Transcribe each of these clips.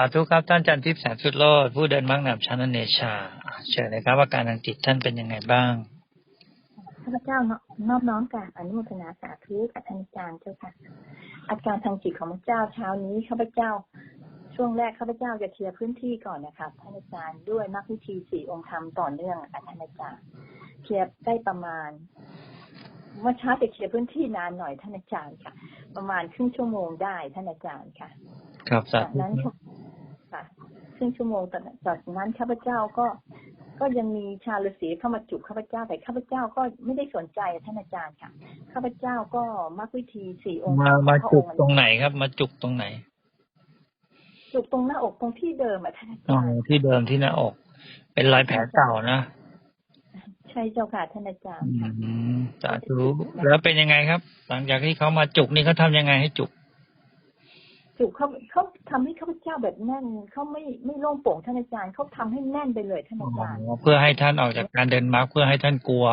าธุครับท่านจันทิพย์แสงสุดโลดผู้เดินมังนำชานันเนชาอ่าเชิญเลยครับอาการทางจิตท่านเป็นยังไงบ้างข้าพเจ้านอบน้อมกราบอนุโมทนาสาธุกับท่านอาจารย์เจ้าค่ะ อาการทางจิตของพระเจ้าเช้านี้ข้าพเจ้า ช่วงแรกข้าพเจ้าจะเคลียร์พื้นที่ก่อนนะคะท่านอาจารย์ด้วยมรรควิธีสี่องค์ธรรมต่อเนื่องอะค่ะท่านอาจารย์เคลียร์ได้ประมาณเมื่อเช้าจะเคลียร์พื้นที่นานหน่อยท่านอาจารย์ค่ะ ประมาณครึ่งชั่วโมงได้ท่านอาจารย์ค่ะ ครับสาจากธุนั้นค่ะค่ะ ครึ่งชั่วโมงจากจากนั้นข้าพเจ้าก็ก็ยังมีชาวฤาษีเข้ามาจุกข้าพเจ้าแต่ข้าพเจ้าก็ไม่ได้สนใจท่านอาจารย์ค่ะข้าพเจ้าก็มักวิธีสี่องค์มามาพระจุอกงค์ตรงไหนครับ มาจุกตรงไหน จุกตรงหน้าอกตรงที่เดิมอะท่านอาอ๋อจารย์ที่เดิมที่หน้าอก เป็นรอยแผลเก่านะใช่เจ้าค่ะท่านอาจารย์อืค่ะมสาธุแล้วเป็นยังไงครับ หลังจากที่เขามาจุกนี่เขาทำยังไงให้จุก จุกเขาเขาทำให้ข้าพเจ้าแบบแน่นเขาไม่ไม่โล่งโปร่งท่านอาจารย์เขาทำให้แน่นไปเลยท่านอาจารย์เพื่อให้ท่านออกจากการเดินมาร์คเพื่อให้ท่านกลัว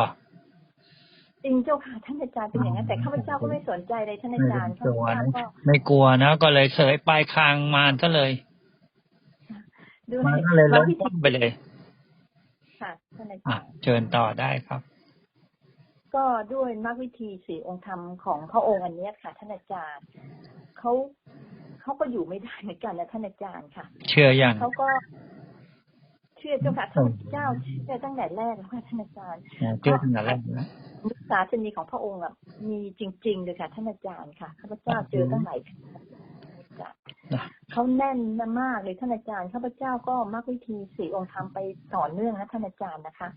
จริงเจ้าค่ะท่านอาจารย์เป็นอย่างนั้นแต่ข้าพเจ้าก็ไม่สนใจเลยท่านอาจารย์ไม่ข้าพกลัวเจ้านะก็ไม่กลัวนะก็เลยเสยปลายคางมารซะเลยด้วยมันก็เลยมัล้กมวิธีต้มไปเลยค่ะท่านอาอะจารย์เชิญต่อได้ครับ ก็ด้วยมรรควิธีสี่องค์ธรรมของพระองค์อันเนี้ยค่ะท่านอาจารย์เขา เขาก็อยู่ไม่ได้เหมือนกันนะท่านอาจารย์ค่ะ เชื่อยังเขาก็เชื่อเจ้าค่ะท่านเจ้าเชื่อตั้งแต่แรกแล้วค่ะท่านอาจารย์อ่าเชื่อตั้งแต่แรกนะมุสาสนีของพระองค์อะมีจริงๆเลยค่ะ ท่านอาจารย์ค่ะข้าพเจ้าเจอตั้งหลายครั้งค่ะเขาแน่นมากเลยท่านอาจารย์ข้าพเจ้าก็มรรควิธีสี่องค์ธรรมไปต่อเนื่องนะท่านอาจารย์นะคะ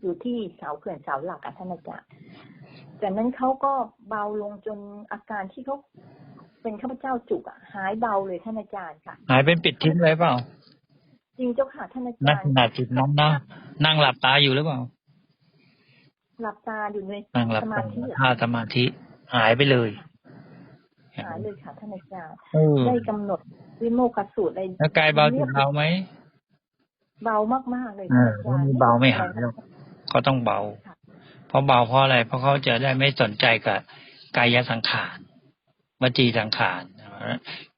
อยู่ที่เสาเขื่อนเสาหลักอะท่านอาจารย์จากนั้นเขาก็เบาลงจนอาการที่เขา เป็นข้าพเจ้าจุกอะหายเบาเลยท่านอาจารย์ค่ะ หายเป็นปิดทิ้งเลยเปล่า จริงเจ้าค่ะท่านอานัจากรขย์นาดจิตน้องนะนั่งหลับตาอยู่หรือเปล่า หลับตาอยู่ในนั่งหลับสตามาธิอะท่าสมาธิ หายไปเลยหายเลยค่ะท่านอาจารย์เออได้กำหนดวิโมกขสูตรอะไรแล้วกายเบาจิตเบาไหมเบามากๆเลยเอท่านออาจารย์มีเบาไม่หายหรอกเขาต้องเบา เพราะเบาเพราะอะไร เพราะเขาจะได้ไม่สนใจกับกายสังขาร วจีสังขาร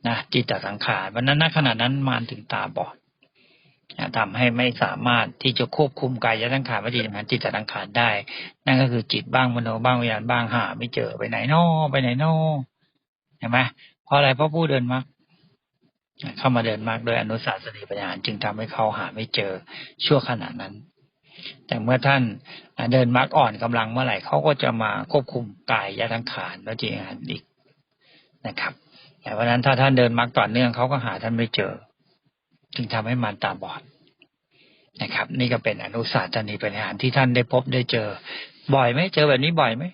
นะจิตสังขารวันนั้นณขณะนั้นมารถึงตาบอดนะทำให้ไม่สามารถที่จะควบคุมกายสังขารวจีสังขารจิตสังขารได้ นั่นก็คือจิตบ้างมโนบ้างวิญญาณบ้างหา ไม่เจอไปไหนนอไปไหนนอเห็นไหมเพราะอะไรเพราะผู้เดินมรรคเข้ามาเดินมรรคโดยอนุสาสนีปัญญาจึงทำให้เขาหาไม่เจอชั่วขณะนั้น แต่เมื่อท่านเดินมรรคอ่อนกำลังเมื่อไหร่เขาก็จะมาควบคุมกายยะทั้งขานและจิตวิญญาณอีก นะครับแต่วันนั้นถ้าท่านเดินมรรคต่อเนื่องเขาก็หาท่านไม่เจอ จึงทำให้มันตาบอดนะครับ นี่ก็เป็นอนุสาสนีปัญหาที่ท่านได้พบได้เจอ บ่อยไหมเจอแบบนี้บ่อยไหม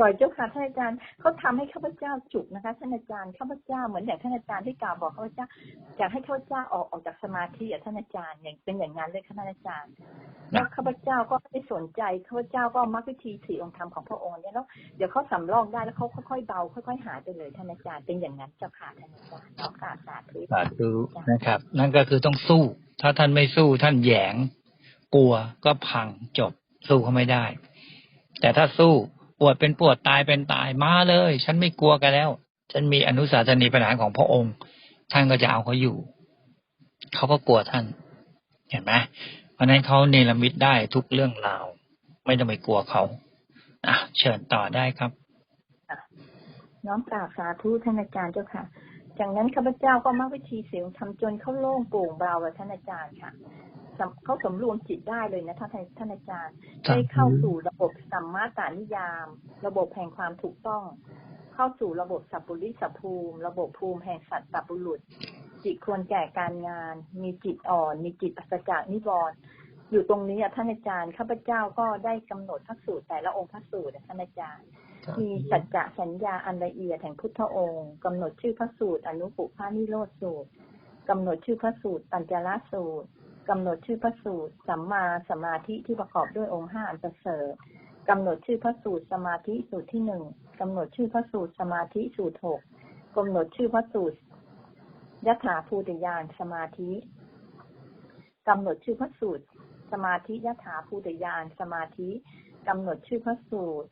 บ่อยเจ้าค่ะท่านอาจารย์เขาทำให้ข้าพเจ้าจุกนะคะท่านอาจารย์ข้าพเจ้าเหมือนอย่างท่านอาจารย์ที่กล่าวบอกข้าพเจ้าอยากให้ข้าพเจ้าออกออกจากสมาธิอะท่านอาจารย์อย่างเป็นอย่างนั้นเลยค่ะท่านอาจารย์แล้วข้าพเจ้าก็ไม่สนใจข้าพเจ้าก็มักวิธีสี่องค์ธรรมของพระองค์เนี่ยแล้วเดี๋ยวเขาสำรองได้แล้วเขาค่อยๆเบาค่อยๆหายไปเลยท่านอาจารย์เป็นอย่างนั้นเจ้าค่ะท่านอาจารย์ขอกราบสาธุสาธุนะครับ นั่นก็คือต้องสู้ ถ้าท่านไม่สู้ท่านแหยงกลัวก็พังจบสู้เขาไม่ได้ แต่ถ้าสู้ ปวดเป็นปวดตายเป็นตายมาเลย ฉันไม่กลัวกันแล้ว ฉันมีอนุสาสนีปัญหาของพระองค์ ท่านก็จะเอาเขาอยู่ เขาก็กลัวท่าน เห็นไหมเพราะนั้นเขาเนรมิตได้ทุกเรื่องราว ไม่ต้องไปกลัวเขาอะเชิญต่อได้ครับน้อมกราบสาธุท่านอาจารย์เจ้าค่ะ จากนั้นข้าพเจ้าก็มักวิธีเสียงทำจนเข้าโล่งโปร่งเบาท่านอาจารย์ค่ะ เขาสำรวมจิตได้เลยนะท่านท่านอาจารย์ครับได้เข้าสู่ระบบสัมมาตานิยาม ระบบแห่งความถูกต้อง เข้าสู่ระบบสัพพุริสัพภูมิ ระบบภูมิแห่งสัตตบุรุษ จิตควรแก่การงาน มีจิตอ่อน มีจิตอัศจากนิวรณ์อยู่ตรงนี้อะท่านอาจารย์ข้าพเจ้าก็ได้กำหนดพระสูตรแต่ละองค์พระสูตรอะท่านอาจารย์ มีสัจจะสัญญาอันละเอียดแห่งพุทธองค์กำหนดชื่อพระสูตรอนุปุพานิโรธสูตรกำหนดชื่อพระสูตรปัญจละสูตร กำหนดชื่อพระสูตร สัมมาสมาธิที่ประกอบด้วยองค์ห้าอันประเสริฐกำหนดชื่อพระสูตรสมาธิสูตรที่หนึ่งกำหนดชื่อพระสูตรสมาธิสูตรหกกำหนดชื่อพระสูตรยถาภูติยานสมาธิกำหนดชื่อพระสูตร สมาธิยถาภูติยานสมาธิกำหนดชื่อพระสูตร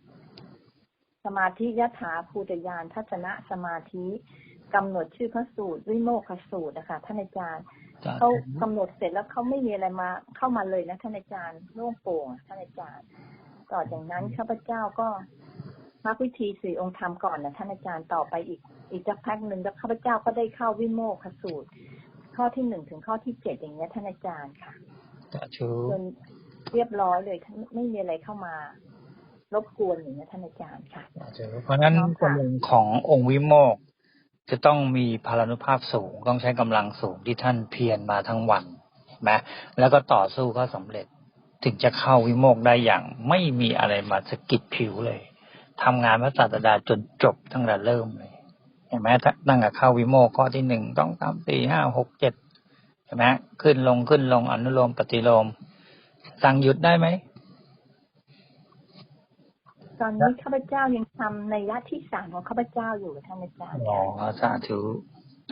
สมาธิยถาภูติยานทัศนะสมาธิกำหนดชื่อพระสูตรวิโมกขสูตรนะคะท่านอาจารย์ เขาธุกำหนดเสร็จแล้วเขาไม่มีอะไรมาเข้ามาเลยนะท่านอาจารย์โล่งโปร่งอะท่านอาจารย์ ต่อจากนั้นข้าพเจ้าก็มักวิธีสี่องค์ธรรมก่อนนะท่านอาจารย์ต่อไปอีก อีกสักพักหนึ่งแล้วข้าพเจ้าก็ได้เข้าวิโมกขสูตร ข้อที่หนึ่งถึงข้อที่เจ็ดอย่างเงี้ยท่านอาจารย์ค่ะสาธุจนเรียบร้อยเลยท่านไม่มีอะไรเข้ามารบกวนอย่างเงี้ยท่านอาจารย์ค่ะสาธุเพราะฉะนั้นน้อมค่ะกำลังขององค์วิโมกข์ จะต้องมีพลานุภาพสูง ต้องใช้กำลังสูงที่ท่านเพียรมาทั้งวันเห็นไหมแล้วก็ต่อสู้ก็สำเร็จถึงจะเข้าวิโมกได้อย่าง ไม่มีอะไรมาสะกิดผิวเลยทำงานพระศาสดาจนจบตั้งแต่เริ่มเลยเห็นไหมถ้าตั้งแต่เข้าวิโมกข้อที่หนึ่งต้องสามสี่ห้าหกเจ็ดเห็นไหมขึ้นลงขึ้นลงอนุโลมปฏิโลมสั่งหยุดได้ไหม อนนี้ข้าพเจ้ายังทำในยะที่สามของข้าพเจ้าอยู่ท่านอาจารย์อ๋อค่ะสาธุ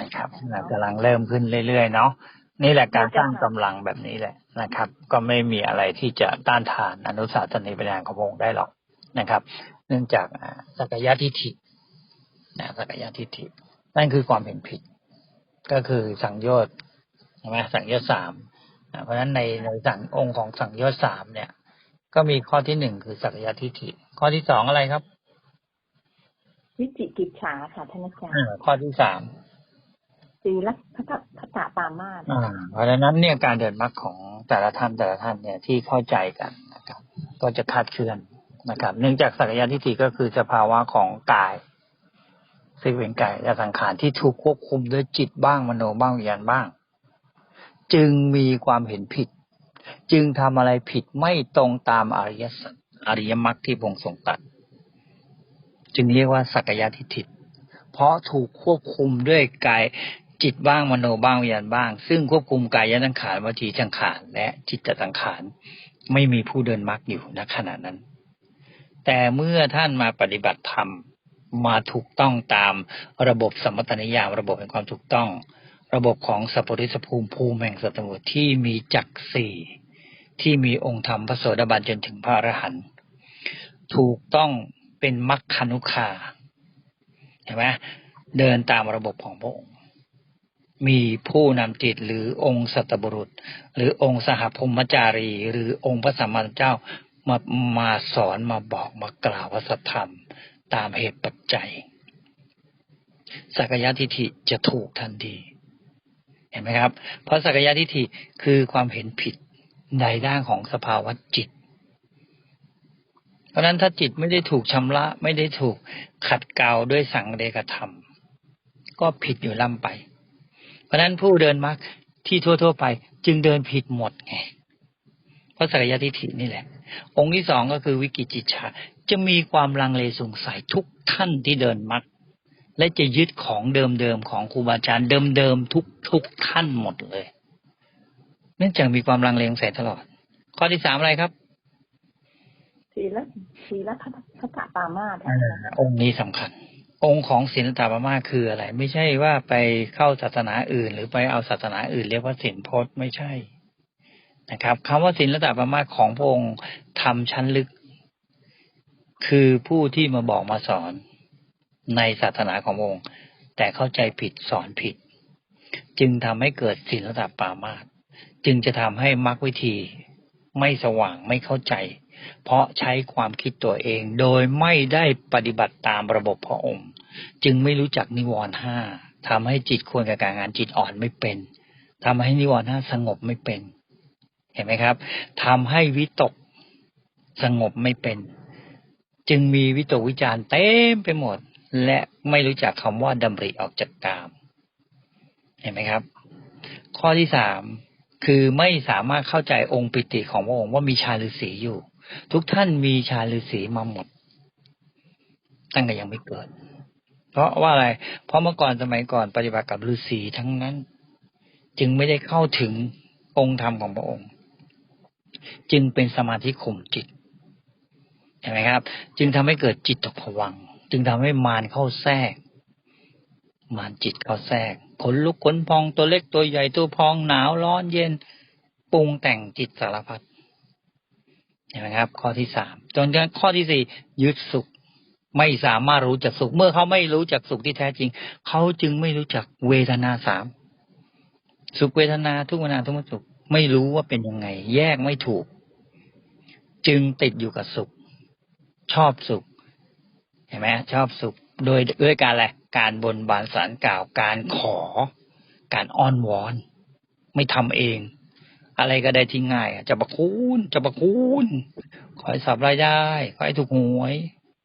นะครับกำลังเริ่มขึ้นเรื่อยๆเนาะนี่แหละการสร้างกำลังแบบนี้แหละนะครับ ก็ไม่มีอะไรที่จะต้านทานอนุสาสนีปัญญาของพระองค์ได้หรอกนะครับ เนื่องจากอ่าสักยะทิฏฐินะสักยะทิฏฐินั่นคือความเห็นผิด ก็คือสังโยชน์ใช่ไหมสังโยชน์สามอ่าเพราะฉะนั้นในในสังองค์ของสังโยชน์สามเนี่ย ก็มีข้อที่หนึ่งคือสักยะทิฏฐิ ข้อที่สองอะไรครับ วิจิกิจฉาค่ะท่านอาจารย์อ่าข้อที่สามสีลักษณะพัตตาปามาสอ่าเพราะฉะนั้นเนี่ยการเดินมรรคของแต่ละท่านแต่ละท่านเนี่ยที่เข้าใจกันนะครับ ก็จะคลาดเคลื่อนนะครับ เนื่องจากสักยะทิฏฐิก็คือสภาวะของกายซึ่งเป็นกายและสังขารที่ถูกควบคุมด้วยจิตบ้างมโนบ้างวิญญาณบ้าง จึงมีความเห็นผิด จึงทำอะไรผิดไม่ตรงตามอริยสัจ อริยมรรคที่พระองค์ทรงตัดจึงเรียกว่าสักยะทิฏฐิเพราะถูกควบคุมด้วยกายจิตบ้างมโนบ้างวิญญาณบ้าง ซึ่งควบคุมกายสังขารวจีสังขารและจิตสังขารไม่มีผู้เดินมรรคอยู่ณขณะนั้น แต่เมื่อท่านมาปฏิบัติธรรมมาถูกต้องตามระบบสมมตนิยามระบบแห่งความถูกต้อง ระบบของสัพพริสภูมิภูมิแห่งสัตวุฒิที่มีจักรสี่ที่มีองค์ธรรมพระโสดาบันจนถึงพระอรหันต์ ถูกต้องเป็นมรรคานุคาเห็นไหมเดินตามระบบของพระองค์มีผู้นำจิตหรือองค์สัตบุรุษ หรือองค์สหพมจารี หรือองค์พระสัมมาสัมพุทธเจ้ามามาสอนมาบอกมากล่าวพระสัธรรม ตามเหตุปัจจัย สักยะทิฏฐิจะถูกทันทีเห็นไหมครับ เพราะสักยะทิฏฐิคือความเห็นผิดในด้านของสภาวะจิต เพราะนั้นถ้าจิตไม่ได้ถูกชำระ ไม่ได้ถูกขัดเกลาด้วยสังเดกธรรม ก็ผิดอยู่ล่ำไป เพราะนั้นผู้เดินมรรคที่ทั่ว ๆ ไป จึงเดินผิดหมดไงเพราะสักยทิฏฐินี่แหละ องค์ที่สองก็คือวิกิจิจฉาจะมีความลังเลสงสัยทุกท่านที่เดินมรรคและจะยึดของเดิมๆของครูบาอาจารย์เดิมๆทุกทุกท่านหมดเลย เนื่องจากมีความลังเลสงสัยตลอด ข้อที่สามอะไรครับ สีลักสีลักษณะพัตตาปามาสอ่าองค์นี้สำคัญ องค์ของศีลตาปามาคืออะไร ไม่ใช่ว่าไปเข้าศาสนาอื่น หรือไปเอาศาสนาอื่น เรียกว่าศีลพจน์ไม่ใช่นะครับคำว่าศีลตาปามาของพระองค์ทำชั้นลึก คือผู้ที่มาบอกมาสอนในศาสนาขององค์ แต่เข้าใจผิดสอนผิด จึงทำให้เกิดศีลตาปามาสจึงจะทำให้มรรควิธีไม่สว่างไม่เข้าใจ เพราะใช้ความคิดตัวเอง โดยไม่ได้ปฏิบัติตามระบบพระองค์ จึงไม่รู้จักนิวรณ์ห้าทำให้จิตควรกับการงานจิตอ่อนไม่เป็นทำให้นิวรณ์ห้าสงบไม่เป็น เห็นไหมครับทำให้วิตกสงบไม่เป็น จึงมีวิตกวิจารณ์เต็มไปหมด และไม่รู้จักคำว่าดำริออกจากกาม เห็นไหมครับ ข้อที่สามคือไม่สามารถเข้าใจองค์ปิติของพระองค์ว่ามีชาฤาษีอยู่ ทุกท่านมีชาฤาษีมาหมด ตั้งแต่ยังไม่เกิด เพราะว่าอะไร เพราะเมื่อก่อนสมัยก่อนปฏิบัติกับฤาษีทั้งนั้น จึงไม่ได้เข้าถึงองค์ธรรมของพระองค์ จึงเป็นสมาธิข่มจิตเห็นไหมครับ จึงทำให้เกิดจิตตกผวัง จึงทำให้มารเข้าแทรก มารจิตเข้าแทรกขนลุกขนพองตัวเล็กตัวใหญ่ตัวพองหนาวร้อนเย็นปรุงแต่งจิตสารพัด นไหมครับ ข้อที่สามจนกระทั่งข้อที่สี่ยึดสุข ไม่สามารถรู้จักสุข เมื่อเขาไม่รู้จักสุขที่แท้จริง เขาจึงไม่รู้จักเวทนาสามสุขเวทนาทุกเวทนาทุกสุข ไม่รู้ว่าเป็นยังไง แยกไม่ถูก จึงติดอยู่กับสุข ชอบสุขเห็นไหมชอบสุข โดยด้วยการอะไรการบนบานสารกล่าวการขอ การอ้อนวอน ไม่ทำเอง อะไรก็ได้ที่ง่ายจะประคุณจะประคุณขอให้สับรายได้ ขอให้ถูกหวย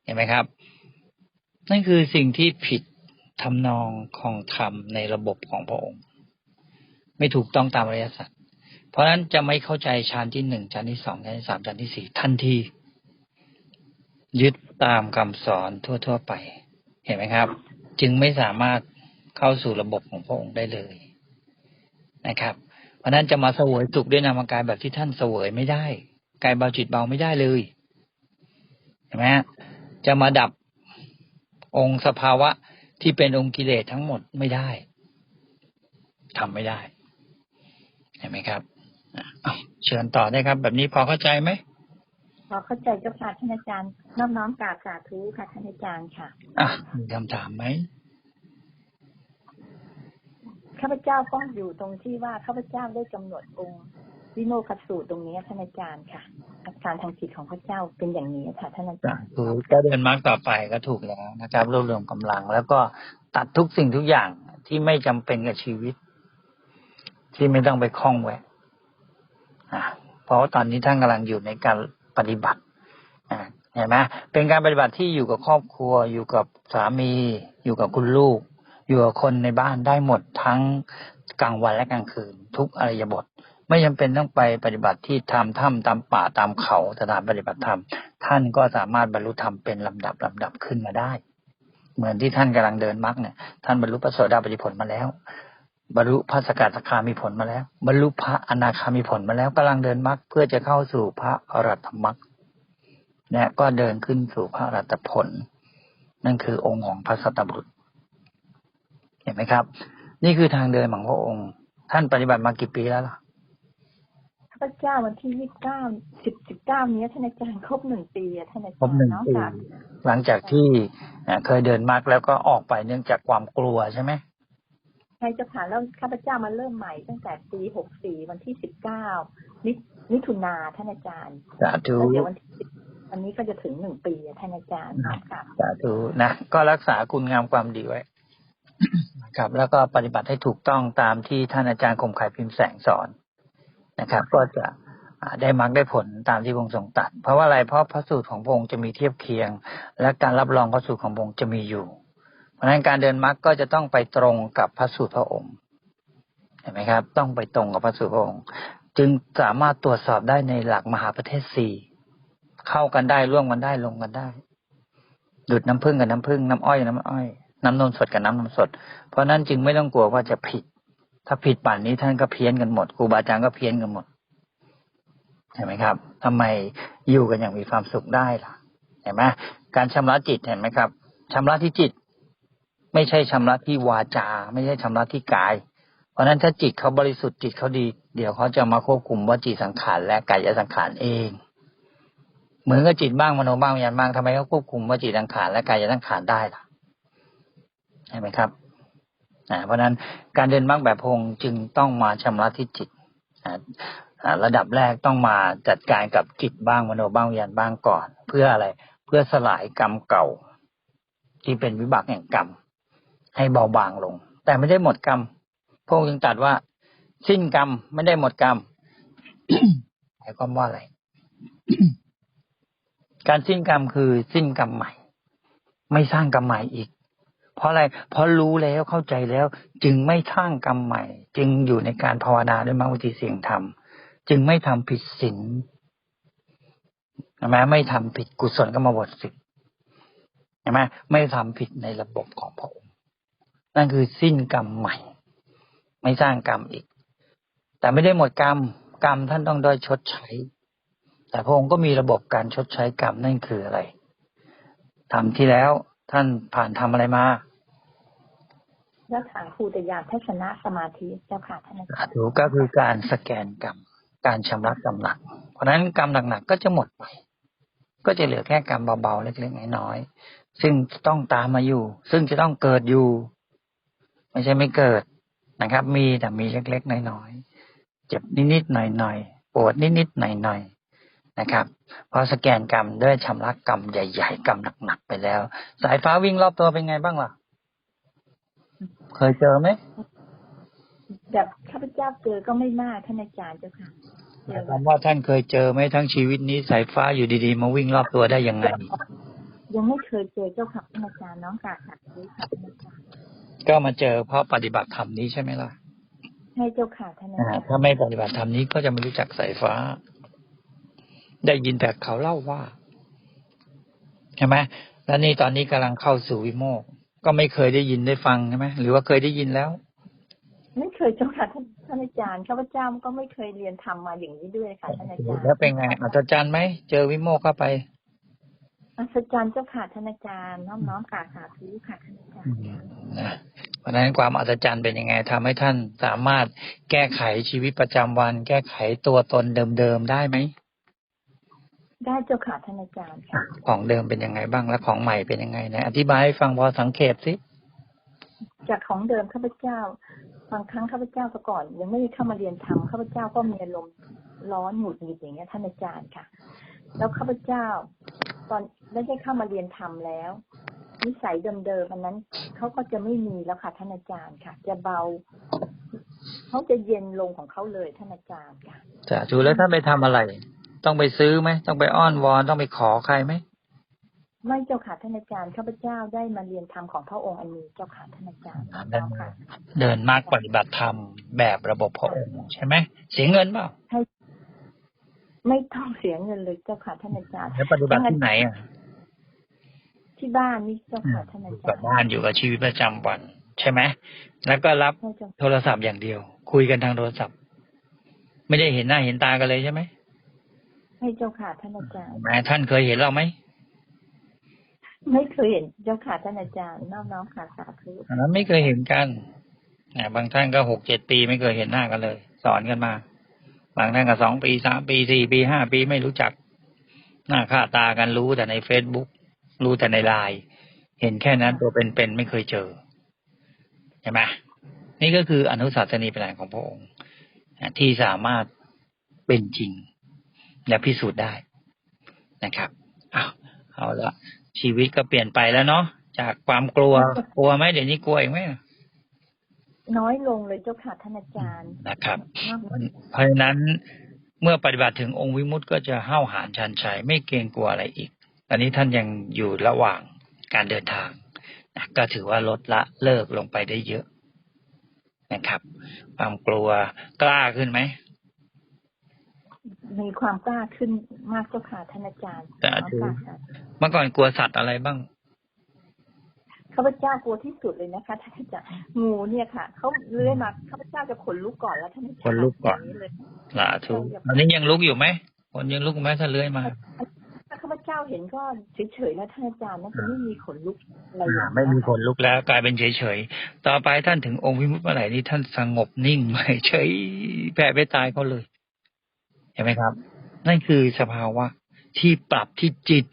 เห็นไหมครับ นั่นคือสิ่งที่ผิดทำนองของธรรมในระบบของพระองค์ ไม่ถูกต้องตามอริยสัจเพราะฉะนั้นจะไม่เข้าใจฌานที่หนึ่งฌานที่สองฌานที่สามฌานที่สี่ทันที ยึดตามคำสอนทั่ว ๆ ไป เห็นไหมครับ จึงไม่สามารถเข้าสู่ระบบของพระองค์ได้เลยนะครับ ราะฉะนั้นจะมาเสวยสุขด้วยนามกายแบบที่ท่านเสวยไม่ได้กายเบาจิตเบาไม่ได้เลยเห็นไหมฮะจะมาดับองค์สภาวะที่เป็นองค์กิเลสทั้งหมดไม่ได้ทำไม่ได้เห็นไหมครับอะเอาเชิญต่อได้ครับ แบบนี้พอเข้าใจไหมพอเข้าใจเจ้าค่ะท่านอาจารย์น้อมน้อมกราบสาธุค่ะท่านอาจารย์ค่ะ อะมีคำถามไหม ข้าพเจ้าก็องอยู่ตรงที่ว่าข้าพเจ้าได้กำหนดองค์วิโมคสูตรตรงนี้ท่านอาจารย์ค่ะ อาการทางจิตของพระเจ้าเป็นอย่างนี้ค่ะท่านอาจารย์ถูกก็เดินมาร์กต่อไปก็ถูกแล้วนะครับรวบรวมกำลัง แล้วก็ตัดทุกสิ่งทุกอย่างที่ไม่จำเป็นกับชีวิต ที่ไม่ต้องไปคล้องแวะเพราะว่าตอนนี้ท่านกำลังอยู่ในการปฏิบัติเห็นไหมเป็นการปฏิบัติที่อยู่กับครอบครัว อยู่กับสามี อยู่กับคุณลูก อยู่กับคนในบ้านได้หมดทั้งกลางวันและกลางคืน ทุกอริยบท ไม่จำเป็นต้องไปปฏิบัติที่ทำถ้ำตามป่าตามเขาสถานปฏิบัติธรรม ท่านก็สามารถบรรลุธรรมเป็นลำดับลำดับขึ้นมาได้ เหมือนที่ท่านกำลังเดินมรรคเนี่ยท่านบรรลุพระโสดาปัตติผลมาแล้ว บรรลุพระสกทาคามีผลมาแล้ว บรรลุพระอนาคามีผลมาแล้วกำลังเดินมรรคเพื่อจะเข้าสู่พระอรหัตมรรคเนี่ยก็เดินขึ้นสู่พระอรหัตผล นั่นคือองค์ของพระสัตบุรุษ ห็นไหมครับ นี่คือทางเดินของพระองค์ ท่านปฏิบัติมากี่ปีแล้วล่ะข้าพเจ้าวันที่ยี่สิบเก้าสิบสิบเก้านี้ท่านอาจารย์ครบหนึ่งปีอะท่านอาจารย์ครบหนึ่งเนาะปีค่ะหลังจากที่เอ่อเคยเดินมรรคแล้วก็ออกไปเนื่องจากความกลัวใช่ไหมใช่เจ้าค่ะแล้วข้าพเจ้ามาเริ่มใหม่ตั้งแต่ปีหกสี่วันที่สิบเก้ามิถุนาท่านอาจารย์สาธุแล้วเดี๋ยววันที่10วันนี้ก็จะถึงหนึ่งปีอะท่านอาจารย์ค่ะสาธุนะก็รักษาคุณงามความดีไว้ นะครับ แล้วก็ปฏิบัติให้ถูกต้องตามที่ท่านอาจารย์คมขายพิมพ์แสงสอนนะครับ ก็จะได้มรรคได้ผลตามที่พงค์ทรงตัด เพราะว่าอะไรเพราะพระสูตรของพงค์จะมีเทียบเคียง และการรับรองพระสูตรของพงค์จะมีอยู่ เพราะฉะนั้นการเดินมรรคก็จะต้องไปตรงกับพระสูตรพระองค์เห็นไหมครับ ต้องไปตรงกับพระสูตรพระองค์ จึงสามารถตรวจสอบได้ในหลักมหาประเทศสี่เข้ากันได้ร่วมกันได้ลงกันได้ดุดน้ำผึ้งกับน้ำผึ้งน้ำอ้อยกับน้ำอ้อย น้ำนมสดกับน้ำนมสด เพราะนั้นจึงไม่ต้องกลัวว่าจะผิด ถ้าผิดป่านนี้ท่านก็เพี้ยนกันหมดครูบาอาจารย์ก็เพี้ยนกันหมดเห็นไหมครับทำไมอยู่กันอย่างมีความสุขได้ล่ะ เห็นไหมการชำระจิตเห็นไหมครับชำระที่จิต ไม่ใช่ชำระที่วาจา ไม่ใช่ชำระที่กาย เพราะฉะนั้นถ้าจิตเขาบริสุทธิ์จิตเขาดี เดี๋ยวเขาจะมาควบคุมว่าจีสังขารและกายสังขารเองเหมือนกับจิตบ้างมโนบ้างวิญญาณบ้างทำไมเขาควบคุมว่าจีสังขารและกายสังขารได้ล่ะ ใช่ไหมครับเพราะนั้นการเดินมรรคแบบพงจึงต้องมาชำระที่จิตระดับแรกต้องมาจัดการกับจิตบ้างมโนบ้างวิญญาณบ้างก่อน เพื่ออะไรเพื่อสลายกรรมเก่า ที่เป็นวิบากแห่งกรรม ให้เบาบางลง แต่ไม่ได้หมดกรรมพงจึงตรัดว่า สิ้นกรรมไม่ได้หมดกรรมหมายความว่าอะไร การสิ้นกรรมคือสิ้นกรรมใหม่ ไม่สร้างกรรมใหม่อีก เพราะอะไร เพราะรู้แล้วเข้าใจแล้ว จึงไม่สร้างกรรมใหม่ จึงอยู่ในการภาวนาด้วยมรรควิธีเสียงธรรม จึงไม่ทำผิดศีลใช่ไหมไม่ทำผิดกุศลกรรมบทสิบใช่ไหมไม่ทำผิดในระบบของพระองค์นั่นคือสิ้นกรรมใหม่ ไม่สร้างกรรมอีก แต่ไม่ได้หมดกรรม กรรมท่านต้องได้ชดใช้ แต่พระองค์ก็มีระบบการชดใช้กรรมนั่นคืออะไรทำที่แล้วท่านผ่านทำอะไรมา รักษาภูตยานทัศนะสมาธิเจ้าค่ะท่านอาจารย์ถูกก็คือการสแกนกรรม การชำระกรรมหนัก เพราะนั้นกรรมหนักๆก็จะหมดไป ก็จะเหลือแค่กรรมเบาๆเล็กๆน้อยๆซึ่งต้องตามมาอยู่ ซึ่งจะต้องเกิดอยู่ ไม่ใช่ไม่เกิดนะครับ มีแต่มีเล็กๆน้อยๆเจ็บนิดๆหน่อยๆปวดนิดๆหน่อยๆนะครับพราะสแกนกรรมด้วยชำระกรรมใหญ่ ๆ กรรมหนักๆไปแล้ว สายฟ้าวิ่งรอบตัวเป็นไงบ้างล่ะ เคยเจอไหมแบบข้าพเจ้าเจอก็ไม่มากท่านอาจารย์เจ้าค่ะหมายความว่าท่านเคยเจอไหมทั้งชีวิตนี้สายฟ้าอยู่ดีๆ มาวิ่งรอบตัวได้ยังไง ยังไม่เคยเจอเจ้าค่ะท่านอาจารย์น้องกาค่ะด้วยค่ะท่านอาจารย์ก็มาเจอเพราะปฏิบัติธรรมนี้ใช่ไหมล่ะให้เจ้าค่ะท่านอาอ่าจารย์ถ้าไม่ปฏิบัติธรรมนี้ก็จะไม่รู้จักสายฟ้า ได้ยินแต่เขาเล่าว่าใช่ไหมแล้วนี่ตอนนี้กำลังเข้าสู่วิโมกข์ ก็ไม่เคยได้ยินได้ฟังใช่ไหมหรือว่าเคยได้ยินแล้ว ไม่เคยเจ้าค่ะท่านท่านอาจารย์ข้าพเจ้าก็ไม่เคยเรียนทำมาอย่างนี้ด้วยค่ะท่านอาจารย์แล้วเป็นไงอัศจรรย์ไหมเจอวิโมกข์เข้าไปอัศจรรย์เจ้าค่ะท่านอาจารย์น้อมน้อมกราบสาธุค่ะท่านอาจารย์นะเพราะฉะนั้นความอัศจรรย์เป็นยังไงทำให้ท่านสามารถแก้ไขชีวิตประจำวัน แก้ไขตัวตนเดิมๆได้ไหม ได้เจ้าค่ะท่านอาจารย์ค่ะของเดิมเป็นยังไงบ้างและของใหม่เป็นยังไงนะอธิบายให้ฟังพอสังเขปสิจากของเดิมข้าพเจ้าบางครั้งข้าพเจ้าแต่ก่อน ยังไม่ได้เข้ามาเรียนธรรมข้าพเจ้าก็มีอารมณ์ร้อนหงุดหงิดอย่างเงี้ยท่านอาจารย์ค่ะ แล้วข้าพเจ้า ตอนไม่ได้เข้ามาเรียนธรรมแล้ว นิสัยเดิมๆอันนั้นเขาก็จะไม่มีแล้วค่ะท่านอาจารย์ค่ะ จะเบาเขาจะเย็นลงของเขาเลยท่านอาจารย์ค่ะสาธุแล้วท่านไปทำอะไร ต้องไปซื้อไหมต้องไปอ้อนวอนต้องไปขอใครไหมไม่เจ้าค่ะท่านอาจารย์ข้าพเจ้าได้มาเรียนธรรมของพระองค์อันนี้เจ้าค่ะท่านอาจารย์อ่าเจ้าค่ะเดินมากปฏิบัติธรรมแบบระบบพระองค์ใช่ไหมเสียเงินเปล่าไม่ต้องเสียเงินเลยเจ้าค่ะท่านอาจารย์แล้วปฏิบัติที่ไหนอะที่บ้านนี่เจ้าค่ะท่านออายู่จากับรย์บ้านอยู่กับชีวิตประจำวัน ใช่ไหมแล้วก็รับใช่เจ้าโทรศัพท์อย่างเดียว คุยกันทางโทรศัพท์ ไม่ได้เห็นหน้าเห็นตากันเลยใช่ไหม ให้เจ้าค่ะท่านอาจารย์แม่ท่านเคยเห็นเราไหมไม่เคยเห็นเจ้าค่ะท่านอาจารย์น้อมน้อมค่ะสาธุอันนั้นไม่เคยเห็นกันนะบางท่านก็หกเจ็ดปีไม่เคยเห็นหน้ากันเลย สอนกันมา บางท่านก็สองปีสามปีสี่ปีห้าปีไม่รู้จัก หน้าค่าตากันรู้แต่ในเฟซบุ๊กรู้แต่ในไลน์เห็นแค่นั้นตัวเป็นๆไม่เคยเจอเห็นไหมนี่ก็คืออนุสาสนีเป็นแหล่งของพระองค์นะที่สามารถเป็นจริง และพิสูจน์ได้นะครับเอาเอาละชีวิตก็เปลี่ยนไปแล้วเนาะจากความกลัวกลัวไหมเดี๋ยวนี้กลัวอีกไหมน้อยลงเลยเจ้าค่ะท่านอาจารย์นะครับมากเพราะฉะนั้นเมื่อปฏิบัติถึงองค์วิมุตติก็จะห้าวหาญชันชัยไม่เกรงกลัวอะไรอีก ตอนนี้ท่านยังอยู่ระหว่างการเดินทางนะก็ถือว่าลดละเลิกลงไปได้เยอะนะครับ ความกลัวกล้าขึ้นไหม มีความกล้าขึ้นมากเจ้าค่ะท่านอาจารย์สาธุน้อมกราบสาธุเมื่อก่อนกลัวสัตว์อะไรบ้างข้าพเจ้ากลัวที่สุดเลยนะคะท่านอาจารย์งูเนี่ยค่ะเขาเลื้อยมาข้าพเจ้าจะขนลุกก่อนแล้วท่านอาจารย์ขนลุกก่อนย่างเลยสาธุตอนนี้ยังลุกอยู่ไหมคนยังลุกไหมถ้าเลื้อยมาถ้าข้าพเจ้าเห็นก็เฉยๆแล้วท่านอาจารย์น่าจะไม่มีขนลุกอะไรอย่างไม่มีเงี้ยคนลุกแล้วกลายเป็นเฉยๆต่อไปท่านถึงองค์วิมุตติเมื่อไหร่นี้ท่านสงบนิ่งไม่เฉยแผ่ไปตายเขาเลยเห็นไหมครับ นั่นคือสภาวะที่ปรับที่จิต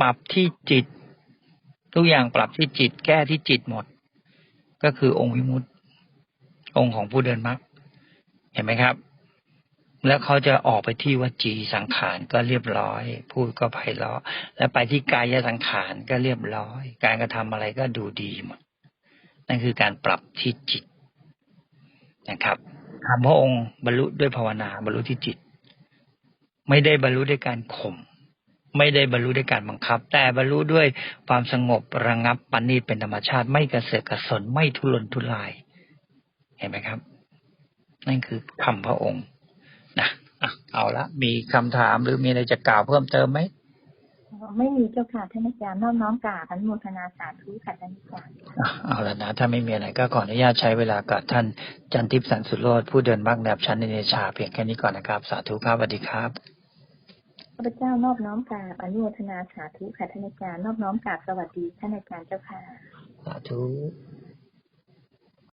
ปรับที่จิต ทุกอย่างปรับที่จิต แก้ที่จิตหมด ก็คือองค์วิมุตติ องค์ของผู้เดินมรรคเห็นไหมครับ แล้วเขาจะออกไปที่วจีสังขารก็เรียบร้อย พูดก็ไพเราะแล้วไปที่กายสังขารก็เรียบร้อย การกระทำอะไรก็ดูดีหมดนั่นคือการปรับที่จิตนะครับ ทำพระองค์บรรลุด้วยภาวนาบรรลุที่จิต ไม่ได้บรรลุด้วยการข่มไม่ได้บรรลุด้วยการบังคับ แต่บรรลุด้วยความสงบระงับปันนีตเป็นธรรมชาติไม่กระเสือกกระสนไม่ทุรนทุราย เห็นไหมครับ นั่นคือคำพระองค์นะอะเอาละมีคำถามหรือมีอะไรจะกล่าวเพิ่มเติมไหม ไม่มีเจ้าค่ะท่านอาจารย์น้อมน้อมกราบอนุโมทนาสาธุค่ะท่านอาจารย์อะเอาละนะถ้าไม่มีอะไรก็ขออนุญาตใช้เวลากับท่านจันทิพย์สันสุโรธผู้เดินมากแนบชั้นในเนชาเพียงแค่นี้ก่อนนะครับ สาธุครับสวัสดีครับข้าพเจ้านอบน้อมกราบอนุโมทนาสาธุค่ะท่านอาจารย์นอบน้อมกราบสวัสดีท่านอาจารย์เจ้าค่ะสาธุ